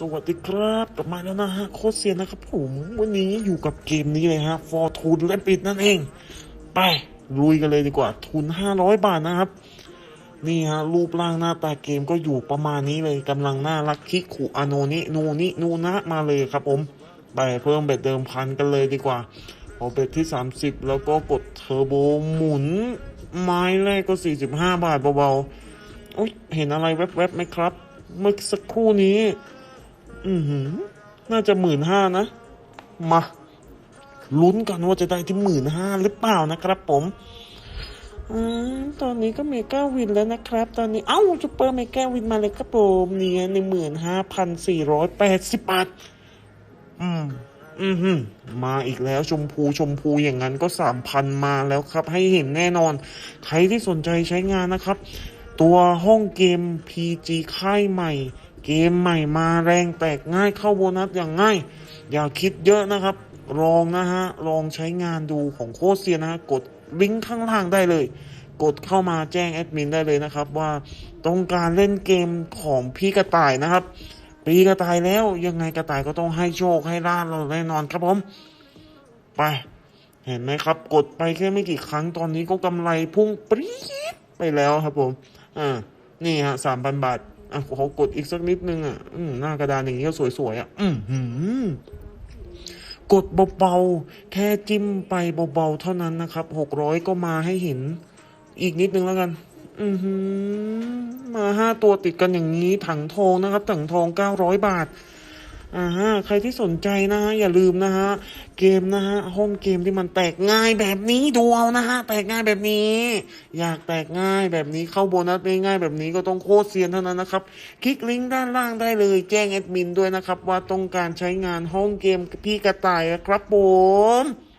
สวัสดีครับกลับมาแล้วนะฮะโคเซียนนะครับผมวันนี้อยู่กับเกมนี้เลยฮะฟอร์ทูนและปิดนั่นเอง ไปลุยกันเลยดีกว่า ทุน 500 บาทนะครับ นี่ฮะ รูปร่างหน้าตาเกมก็อยู่ประมาณนี้เลยกำลังน่ารักคิคุอโนนินูนินูนะมาเลยครับผม ไปเพิ่มเบ็ดเดิมพันกันเลยดีกว่าพอาเบ็ดที่ 30 แล้วก็กดเทอร์โบหมุน ไม้แรกก็ 45 บาทเบาๆเห็นอะไรแวบๆไหมครับ เมื่อสักครู่นี้ อือหือ น่าจะหมื่นห้านะ มาลุ้นกันว่าจะได้ที่หมื่นห้าหรือเปล่านะครับผมอืมตอนนี้ก็เมกาวินแล้วนะครับ ตอนนี้ เอ้าซูเปอร์เมกาวินมาเลยครับผมเนี่ยหนึ่งหมื่นห้าพันสี่ร้อยแปดสิบบาท อืม อือหือมาอีกแล้วชมพูชมพูอย่างนั้นก็สามพันมาแล้วครับ ให้เห็นแน่นอน ใครที่สนใจใช้งานนะครับ ตัวห้องเกม PG ค่ายใหม่ เกมใหม่มาแรงแตกง่ายเข้าโบนัสอย่างง่าย อย่าคิดเยอะนะครับ ลองนะฮะ ลองใช้งานดูของโคเซียนะฮะ กดลิงก์ข้างล่างได้เลย กดเข้ามาแจ้งแอดมินได้เลยนะครับ ว่าต้องการเล่นเกมของพี่กระต่ายนะครับ ปีกระต่ายแล้วยังไงกระต่ายก็ต้องให้โชคให้ลาบเราแน่นอนครับผม ไป เห็นไหมครับ กดไปแค่ไม่กี่ครั้งตอนนี้ก็กำไรพุ่งปรี๊ดไปแล้วครับผม อ่า นี่ฮะสามพันบาท อะขอกดอีกสักนิดนึงอะอืมหน้ากระดานอย่างนี้ก็สวยๆอะ อืมหือกดเบาๆ แค่จิ้มไปเบาๆ เท่านั้นนะครับหกร้อยก็มาให้เห็น อีกนิดนึงแล้วกัน อือหือ มาห้าตัวติดกันอย่างนี้ ถังทองนะครับ ถังทองเก้าร้อยบาท อ่าฮะใครที่สนใจนะฮะอย่าลืมนะฮะเกมนะฮะห้องเกมที่มันแตกง่ายแบบนี้ดูเอานะฮะแตกง่ายแบบนี้ อยากแตกง่ายแบบนี้เข้าโบนัสง่ายๆแบบนี้ก็ต้องโคตรเซียนเท่านั้นนะครับ คลิกลิงก์ด้านล่างได้เลยแจ้งแอดมินด้วยนะครับ ว่าต้องการใช้งานห้องเกมพี่กระต่ายครับผม